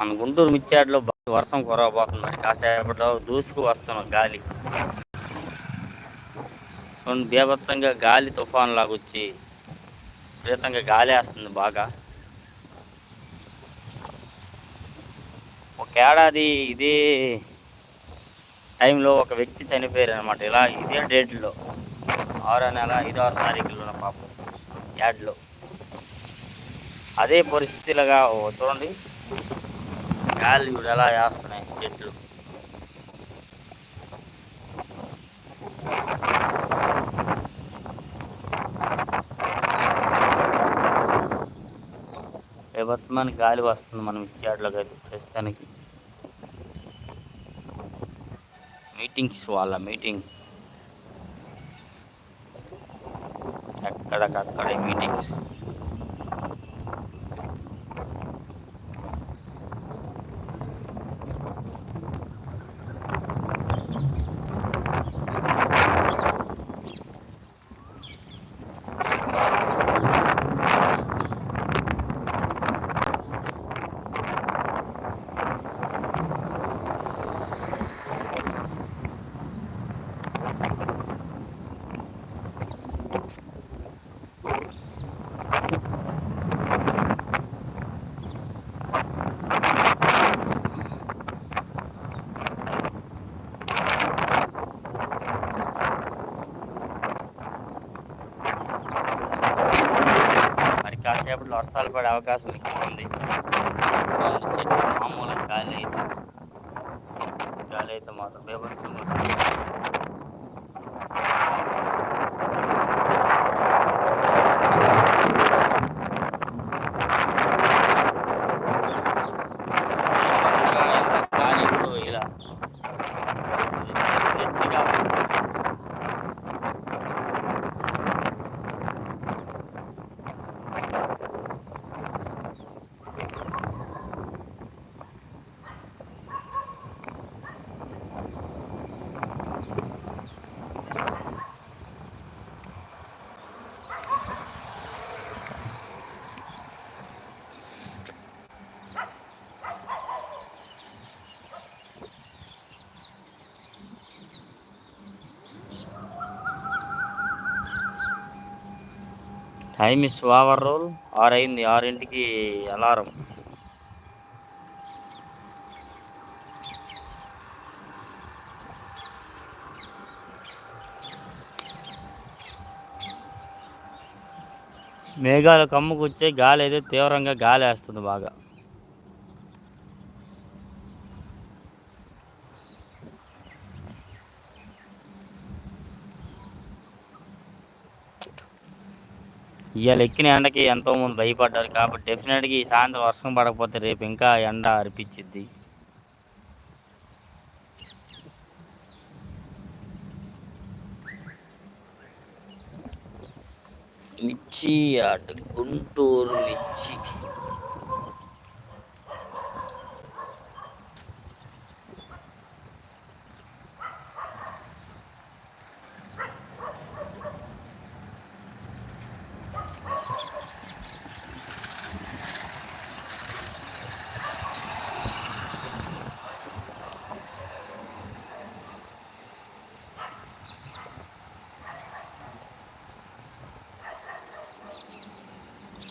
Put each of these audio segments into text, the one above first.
మన గుంటూరు మిచ్చాడులో వర్షం కురవబోతుంది కాసేపట్లో దూసుకు వస్తున్నాం గాలి. రెండు బీభత్సంగా గాలి తుఫాన్ లాగొచ్చి విపరీతంగా గాలి వేస్తుంది బాగా. ఒక ఏడాది ఇదే టైంలో ఒక వ్యక్తి చనిపోయారు అనమాట ఇలా ఇదే డేట్లో ఆరో నెల ఐదో ఆరు తారీఖులో పాపం యాడ్లో. అదే పరిస్థితిలాగా చూడండి. గాలి కూడా ఎలా వేస్తున్నాయి చెట్లు. బీభత్సమైన గాలి వస్తుంది మనం ఇచ్చేట్లోకి అయితే ప్రస్తుతానికి. మీటింగ్స్ వాళ్ళ మీటింగ్ ఎక్కడికక్కడే మీటింగ్స్ మరి కాసేపట్లో వర్షాలు పడే అవకాశం ఎక్కువ ఉంది చూడండి చెట్టు మామూలు గాలి అయితే గాలి అయితే మాత్రం బేభత్సంగా వస్తుంది గాలి ఇప్పుడు ఇలా గట్టిగా టైమ్ ఇస్ ఓవర్ రోల్ ఆరు అయింది ఆరింటికి అలారం. మేఘాలు కమ్ముకొచ్చే గాలి అయితే తీవ్రంగా గాలి వేస్తుంది బాగా. ఇవాళ ఎక్కిన ఎండకి ఎంతో మంది భయపడ్డారు కాబట్టి డెఫినెట్గా ఈ సాయంత్రం వర్షం పడకపోతే రేపు ఇంకా ఎండ అరిపించిద్ది మిర్చి అటు Guntur Mirchi.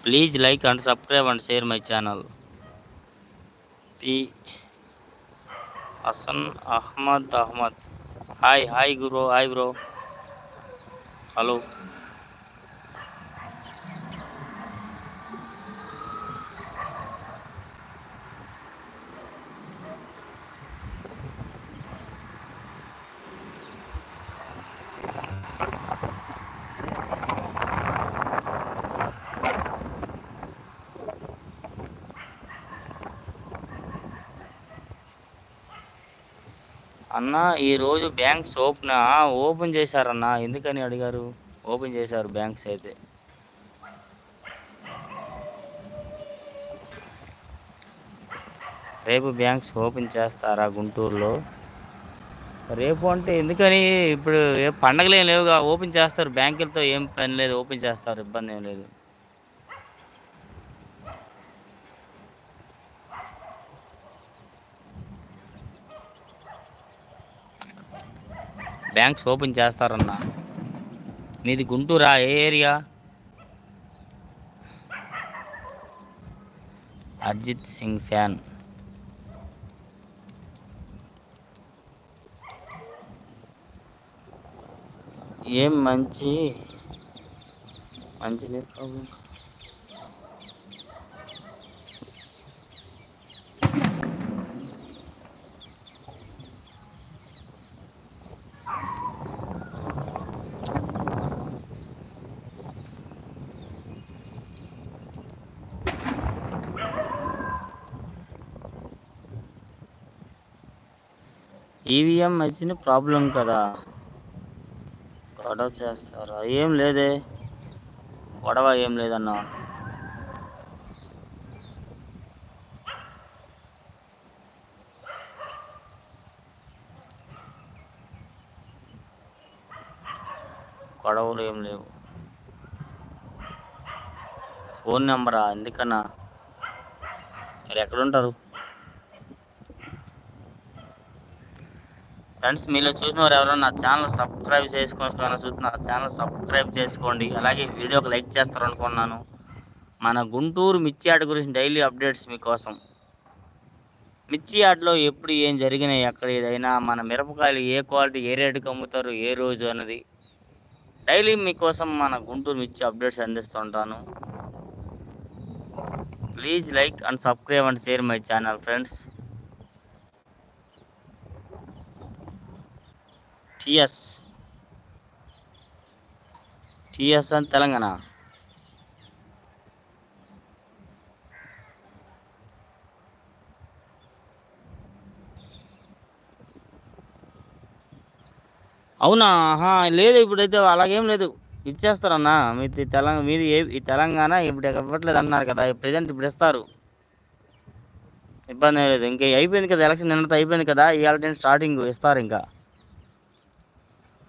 Please like and subscribe and share my channel P Hasan Ahmed Ahmed hi hi Guru hi bro hello అన్న ఈరోజు బ్యాంక్స్ ఓపెన్ ఓపెన్ చేశారన్న. ఎందుకని అడిగారు? ఓపెన్ చేశారు బ్యాంక్స్ అయితే. రేపు బ్యాంక్స్ ఓపెన్ చేస్తారా గుంటూరులో? రేపు అంటే ఎందుకని? ఇప్పుడు ఏ పండగలు ఏం లేవుగా. ఓపెన్ చేస్తారు. బ్యాంకులతో ఏం పని లేదు. ఓపెన్ చేస్తారు. ఇబ్బంది ఏం లేదు. బ్యాంక్స్ ఓపెన్ చేస్తారన్న. మీది గుంటూరా? ఏ ఏరియా? అర్జిత్ సింగ్ ఫ్యాన్. ఏం మంచి మంచి లేదు ప్రాబ్లం ఈవీఎం వచ్చిన ప్రాబ్లం కదా. గొడవ చేస్తారా. ఏం లేదే. గొడవ ఏం లేదన్నా. గొడవలు ఏం లేవు. ఫోన్ నెంబరా? ఎందుకన్నా? మీరు ఎక్కడుంటారు? ఫ్రెండ్స్ మీలో చూసిన వారు ఎవరైనా నా ఛానల్ సబ్స్క్రైబ్ చేసుకోవాలని చూస్తే నా ఛానల్ సబ్స్క్రైబ్ చేసుకోండి. అలాగే వీడియోకి లైక్ చేస్తారు అనుకున్నాను మన గుంటూరు మిర్చి ఆట గురించి డైలీ అప్డేట్స్ మీకోసం. మిర్చి ఆటలో ఎప్పుడు ఏం జరిగినాయి ఎక్కడ ఏదైనా మన మిరపకాయలు ఏ క్వాలిటీ ఏ రేటుకి అమ్ముతారు ఏ రోజు అన్నది డైలీ మీకోసం మన గుంటూరు మిర్చి updates అందిస్తుంటాను. Please like and subscribe and share my channel friends TS. TS అని తెలంగాణ. అవునా? ఆహా, లేదు ఇప్పుడైతే అలాగేం లేదు. ఇచ్చేస్తారన్నా. మీది తెలంగాణ మీది ఏ ఈ తెలంగాణ ఇప్పుడు ఇవ్వట్లేదు అన్నారు కదా. ప్రజెంట్ ఇప్పుడు ఇస్తారు. ఇబ్బంది లేదు. ఇంకా అయిపోయింది కదా ఎలక్షన్ నిన్నతో అయిపోయింది కదా. ఇవాళ స్టార్టింగ్ ఇస్తారు ఇంకా.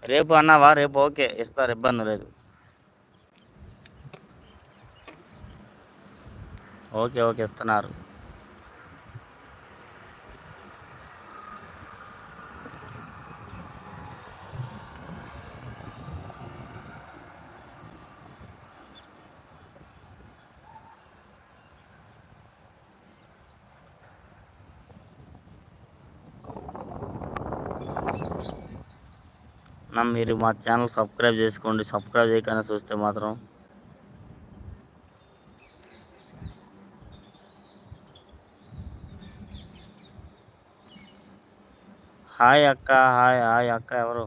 రేపు అన్నావా? రేపు ఓకే ఇస్తారు ఇబ్బంది లేదు. ఓకే ఓకే ఇస్తున్నారు. నా మీరు మా ఛానల్ సబ్స్క్రైబ్ చేసుకోండి. సబ్స్క్రైబ్ చేయకుండా చూస్తే మాత్రం హాయ్ అక్క హాయ్ హాయ్ అక్క ఎవరు?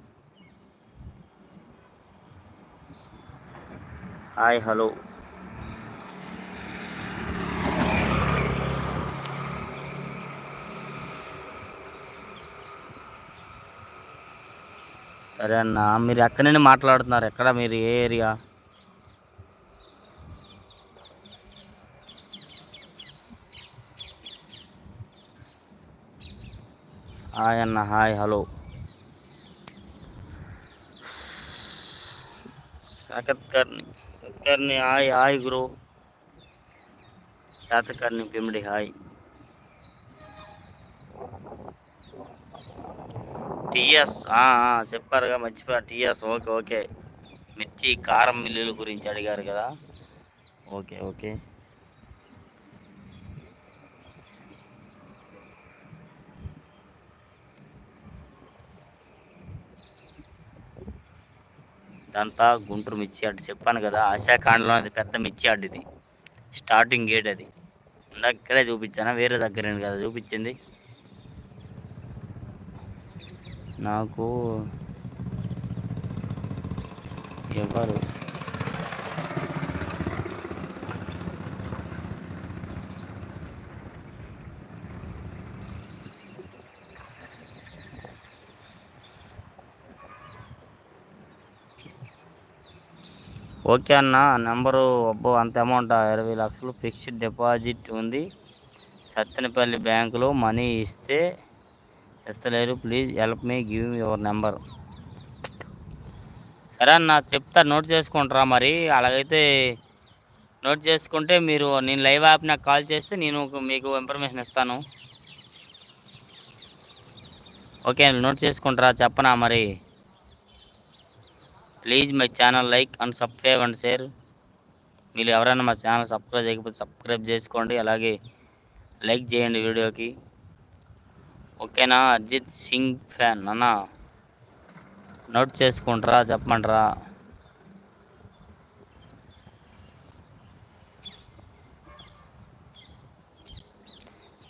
Hi hello. సరే అన్న మీరు ఎక్కడి నుండి మాట్లాడుతున్నారు? ఎక్కడ మీరు? ఏ ఏరియా? హాయ్ అన్న హాయ్ హలో. సాకత్కర్ని సత్కర్ని హాయ్ హాయ్ గురు. శాతకర్ని పిమిడి హాయ్. టీఎస్ చెప్పారుగా మర్చిపోయా టీఎస్ ఓకే ఓకే. మిర్చి కారం మిల్లుల గురించి అడిగారు కదా. Okay okay. ఇదంతా గుంటూరు మిర్చి అడ్డు చెప్పాను కదా ఆశాకాండలో అది పెద్ద మిర్చి అడ్డు ఇది. స్టార్టింగ్ గేట్ అది. ఇందాక ఇక్కడే చూపించానా? వేరే దగ్గర కదా. చూపించింది? నాకు ఎవరు ఓకే అన్న నెంబరు అబ్బో అంత అమౌంట్ ఇరవై లక్షలు ఫిక్స్డ్ డిపాజిట్ ఉంది. సత్తెనపల్లి బ్యాంకులో మనీ ఇస్తే ఇస్తలేరు. Please help me give your number సరే అన్న చెప్తా. నోట్ చేసుకుంటారా మరి? అలాగైతే నోట్ చేసుకుంటే మీరు నేను లైవ్ యాప్ నాకు కాల్ చేస్తే నేను మీకు ఇన్ఫర్మేషన్ ఇస్తాను. ఓకే నోట్ చేసుకుంటారా చెప్పనా మరి? Please my channel like and subscribe and share మీరు ఎవరైనా మా ఛానల్ సబ్స్క్రైబ్ చేయకపోతే సబ్స్క్రైబ్ చేసుకోండి. అలాగే లైక్ చేయండి వీడియోకి. ఓకేనా? అర్జిత్ సింగ్ ఫ్యాన్ అన్న నోట్ చేసుకుంటారా చెప్పమంటారా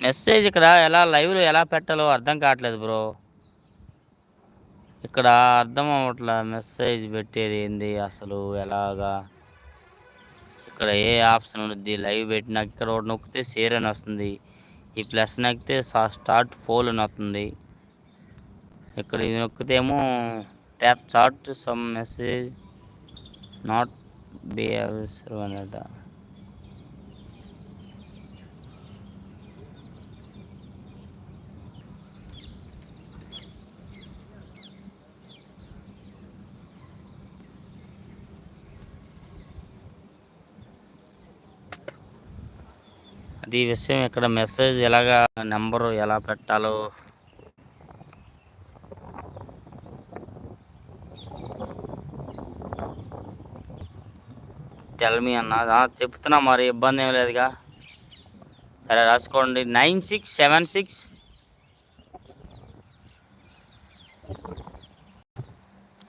మెసేజ్ ఇక్కడ ఎలా లైవ్లో ఎలా పెట్టాలో అర్థం కావట్లేదు బ్రో. ఇక్కడ అర్థం అవ్వట్లే మెసేజ్ పెట్టేది ఏంది అసలు ఎలాగా? ఇక్కడ ఏ ఆప్షన్ ఉంది? లైవ్ పెట్టినాక ఇక్కడ ఒకటి నొక్కితే షేర్ అని వస్తుంది. ఈ ప్లస్ నొక్కితే స్టార్ట్ ఫోల్ అని వస్తుంది. ఇక్కడ ఇది నొక్కితేమో tap chart some message not be అవసరం అనట అది విషయం ఇక్కడ మెసేజ్ ఎలాగా నెంబరు ఎలా పెట్టాలో. టెల్మీ అన్నా. అన్న చెప్తున్నా మరి ఇబ్బంది ఏం లేదుగా. సరే రాసుకోండి. Nine six seven six.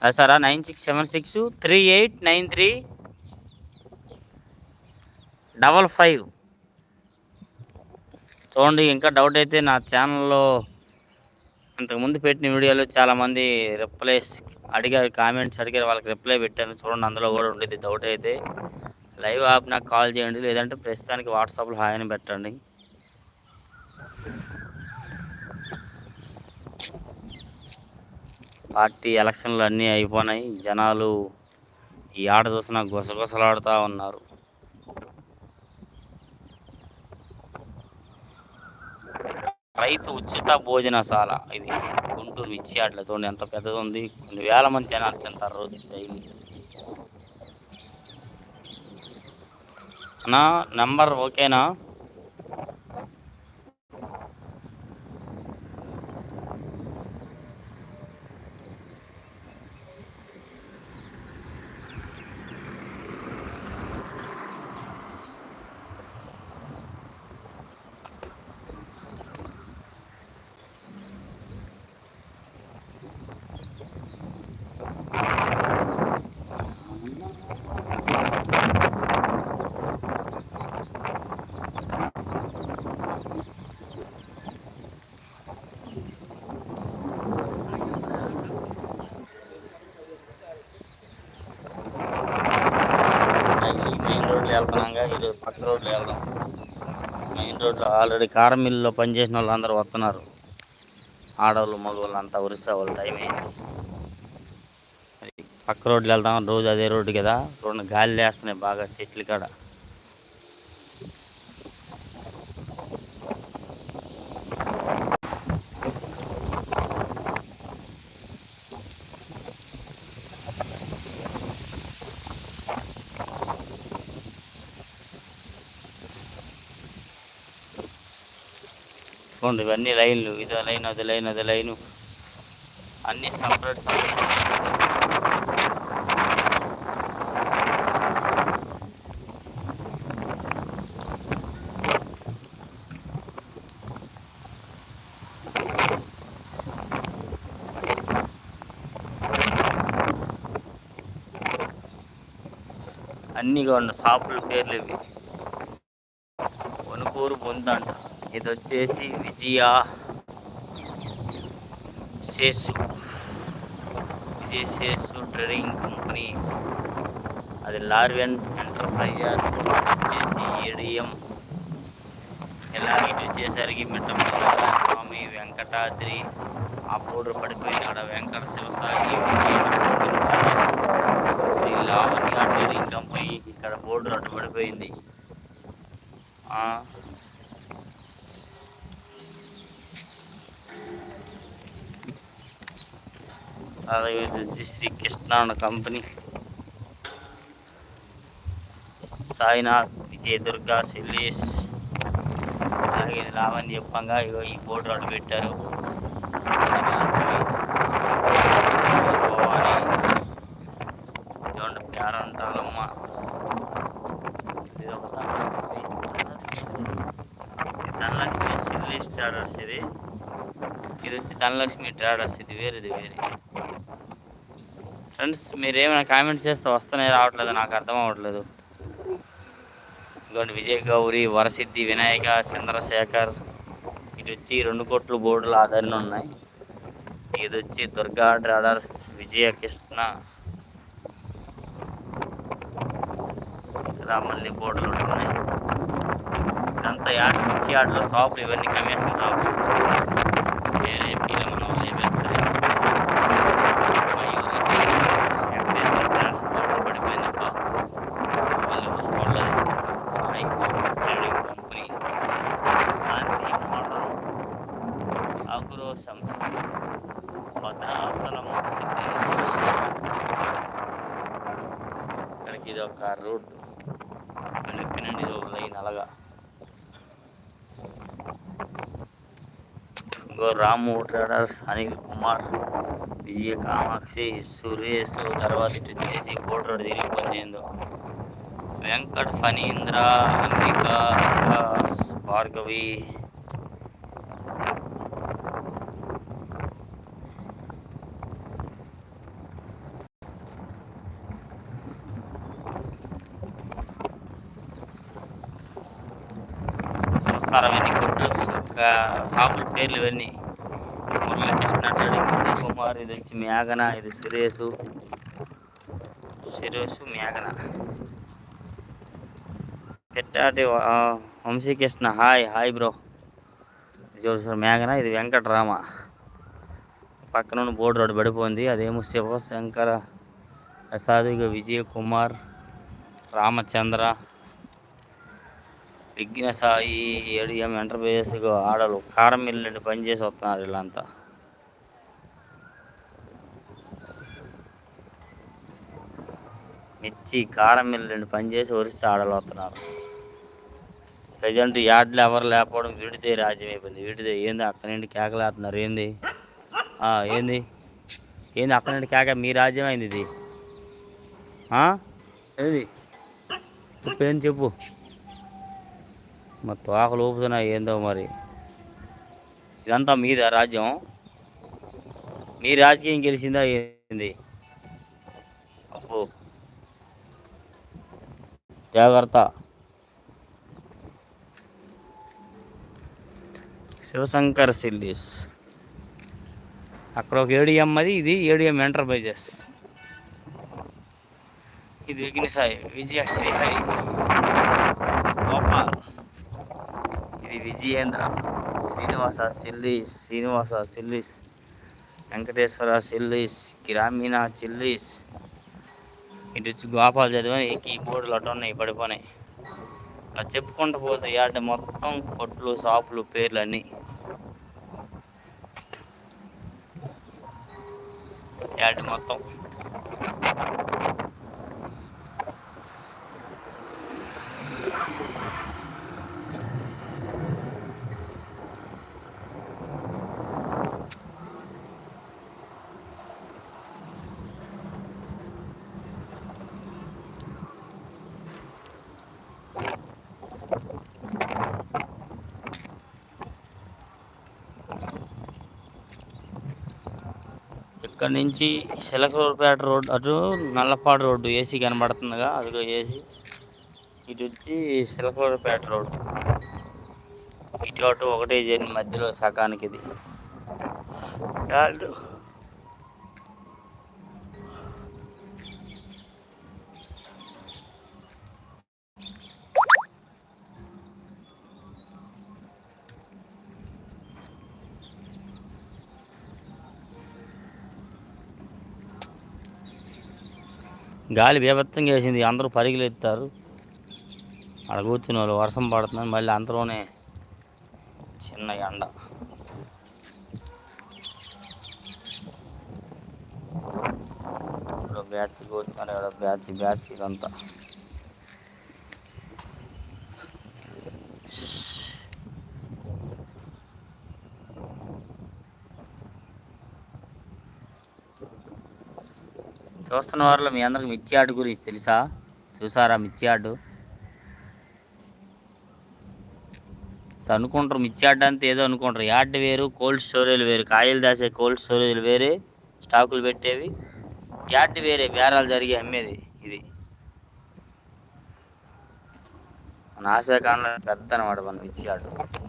రాసారా nine six seven six three eight nine three double five. చూడండి ఇంకా డౌట్ అయితే నా ఛానల్లో ఇంతకుముందు పెట్టిన వీడియోలో చాలామంది రిప్లైస్ అడిగారు కామెంట్స్ అడిగారు వాళ్ళకి రిప్లై పెట్టాను. చూడండి అందులో కూడా ఉండేది డౌట్ అయితే. లైవ్ యాప్ నాకు కాల్ చేయండి లేదంటే ప్రస్తుతానికి వాట్సాప్లో హాయ్ అని పెట్టండి. పార్టీ ఎలక్షన్లు అన్నీ అయిపోయినాయి జనాలు ఈ ఆట చూసిన గుసగుసలాడుతూ ఉన్నారు. రైతు ఉచిత భోజనశాల. ఇది గుంటూరు ఇచ్చేయాట్లే చూడండి ఎంత పెద్దది ఉంది కొన్ని వేల మంది జనాలు తింటారు రోజు డైలీ. అన్నా నెంబర్ ఓకేనా డైలీ మెయిన్ రోడ్లో వెళ్తున్నాగా ఈరోజు పక్క రోడ్లో వెళ్దాం. మెయిన్ రోడ్లో ఆల్రెడీ కారం మిల్లులో పనిచేసిన వాళ్ళు అందరూ వస్తున్నారు. ఆడవాళ్ళు మగవాళ్ళు అంతా ఒరిస్సా వాళ్ళు టైం అయింది పక్క రోడ్లు వెళ్దాం. రోజు అదే రోడ్డు కదా. రెండు గాలి లేస్తున్నాయి బాగా చెట్లు కాడ. చూడండి ఇవన్నీ లైన్లు. ఇదో లైన్ అది లైన్ అది లైను. అన్ని సపరేట్ సపరేట్. అన్నీ ఉన్న షాపుల పేర్లు ఇవి. వణుకూరు పొందంట ఇది వచ్చేసి విజయ సేసు విజయ సేసు ట్రేడింగ్ కంపెనీ. అది లార్వెన్ ఎంటర్ప్రైజెస్ వచ్చేసి ఏడిఎం. ఇలా ఇటు వచ్చేసరికి మిట్టమల్ల స్వామి వెంకటాద్రి. ఆ బోర్డు పడిపోయింది ఆడ Venkata Sivasai Vijaya enterprises Shri Lavanya trading company. ఇక్కడ బోర్డు అటు పడిపోయింది అలాగే శ్రీ కృష్ణ కంపెనీ. సాయినాథ్ విజయ దుర్గా శైలేష్ అలాగే ఇది రామని చెప్పంగా ఇగో ఈ బోర్డు రోడ్డు పెట్టారు. చూడండి పేరంటాలమ్మ ఇది ఒక ధనలక్ష్మి ధనలక్ష్మి సిల్లీస్ చాడర్స్ ఇది. ఇది వచ్చి ధనలక్ష్మి ట్రాడర్స్ ఇది వేరేది వేరే. ఫ్రెండ్స్ మీరు ఏమైనా కామెంట్స్ చేస్తే వస్తూనే రావట్లేదు నాకు అర్థం అవ్వట్లేదు. ఇంకోటి విజయ్ గౌరి వరసిద్ధి వినాయక చంద్రశేఖర్ ఇటు వచ్చి రెండు కోట్లు బోర్డులు ఆధారణ ఉన్నాయి. ఇది వచ్చి దుర్గా ట్రాడర్స్ విజయ కృష్ణ ఇక్కడ మళ్ళీ బోర్డులు ఉంటున్నాయి. ఇదంతా యాడ్ మిర్చి యాడ్లో షాపులు ఇవన్నీ కమిషన్ షాపులు వేరే ఏపీలో మనం లేపేస్తారు Mayuri series Venkateswara brands board పడిపోయిందప్ప మళ్ళీ చూసుకోలేదు Sai trading company Gandhi motor అగ్రోసం Bhadrachalam cities ఇక్కడికి ఇది ఒక రోడ్డు. నొప్పినండి లైన్ అలాగా. ఇంకో రాము ట్రేడర్స్ అనిల్ కుమార్ విజయ కామాక్షి సురేష్ తర్వాత ఇటు వచ్చేసి కోటి రోడ్ తిరిగిపోయింది ఏందో. వెంకట్ ఫణీంద్ర అంబిక భార్గవి చూస్తారా ఇవన్నీ కొట్లు ఒక షాపుల పేర్లు ఇవన్నీ మురళి కృష్ణ విజయ్ కుమార్ ఇది వచ్చి మేఘన ఇది సురేష్. సురేష్ మేఘన పెట్టాటి వంశీకృష్ణ హాయ్ హాయ్ బ్రో. చూసారు మేఘన ఇది వెంకటరామ. పక్కన ఉన్న బోర్డు రోడ్డు పడిపోయింది. అదేమో శివశంకర ప్రసాద్ విజయ్ కుమార్ రామచంద్ర. విఘ్న సాయి ఏడిఎం ఎంటర్ప్రైజెస్ ఆడలు కారం మిల్లు నుండి పనిచేసి వస్తున్నారు వీళ్ళంతా. మిర్చి కారం మిల్లు నుండి పనిచేసి ఒరిస్సా ఆడలు వస్తున్నారు. ప్రజెంట్ యార్డ్లు ఎవరు లేకపోవడం వీడిదే రాజ్యం అయిపోయింది వీడిదే ఏంది అక్కడి నుండి కేకలేస్తున్నారు? ఏంది? ఏంది? ఏంది అక్కడి నుండి కేక? మీ రాజ్యం అయింది ఇది? ఏది? చెప్పు ఏం చెప్పు? మరి తోకలు ఊపుతున్నాయి ఏందో మరి. ఇదంతా మీద రాజ్యం? మీ రాజకీయం గెలిచిందా ఏంది? అప్పు జాగ్రత్త. శివశంకర్ సిల్లీస్. అక్కడ ఒక ఏడిఎం అది ఇది ఏడిఎం ఎంటర్ప్రైజెస్. ఇది విఘ్నసాయి విజయ శ్రీహరి గోపాల్ శ్రీ విజయేంద్ర శ్రీనివాస సిల్లీస్ శ్రీనివాస సిల్లీస్ వెంకటేశ్వర సిల్లీస్ గ్రామీణ చిల్లీస్ ఇటు వచ్చి గోపాల్ చదివని ఈ అటు ఉన్నాయి పడిపోయినాయి. అలా చెప్పుకుంటూ పోతే యాడ్ మొత్తం కొట్లు షాపులు పేర్లు అన్నీ యాడ్ మొత్తం. ఇక్కడ నుంచి శిలకూరుపేట రోడ్ అటు నల్లపాడు రోడ్డు ఏసీ కనబడుతుందిగా అదిగో ఏసీ. ఇటు వచ్చి శిలకూరుపేట రోడ్డు ఇటు అటు ఒకటే జర్నీ మధ్యలో సగానికి ఇది. గాలి బీభత్సంగా వేసింది. అందరూ పరిగెలెత్తారు. అక్కడ కూర్చుని వాళ్ళు వర్షం పడుతుంది మళ్ళీ అంతలోనే చిన్న ఎండ. ఇప్పుడు బ్యాచ్ కూర్చున్నారు. ఎవడో బ్యాచ్ బ్యాచ్ ఇదంతా. చూస్తున్న వారిలో మీ అందరికి మిర్చి ఆడు గురించి తెలుసా? చూసారా మిర్చి ఆడు అనుకుంటారు మిర్చి యార్డ్ అంతా ఏదో అనుకుంటారు. యార్డ్ వేరు కోల్డ్ స్టోరేజ్లు వేరు కాయలు దాసే కోల్డ్ స్టోరేజ్లు వేరే స్టాకులు పెట్టేవి. యార్డ్ వేరే బేరాలు జరిగి అమ్మేది ఇది. మన పెద్ద అనమాట మన మిర్చి యార్డు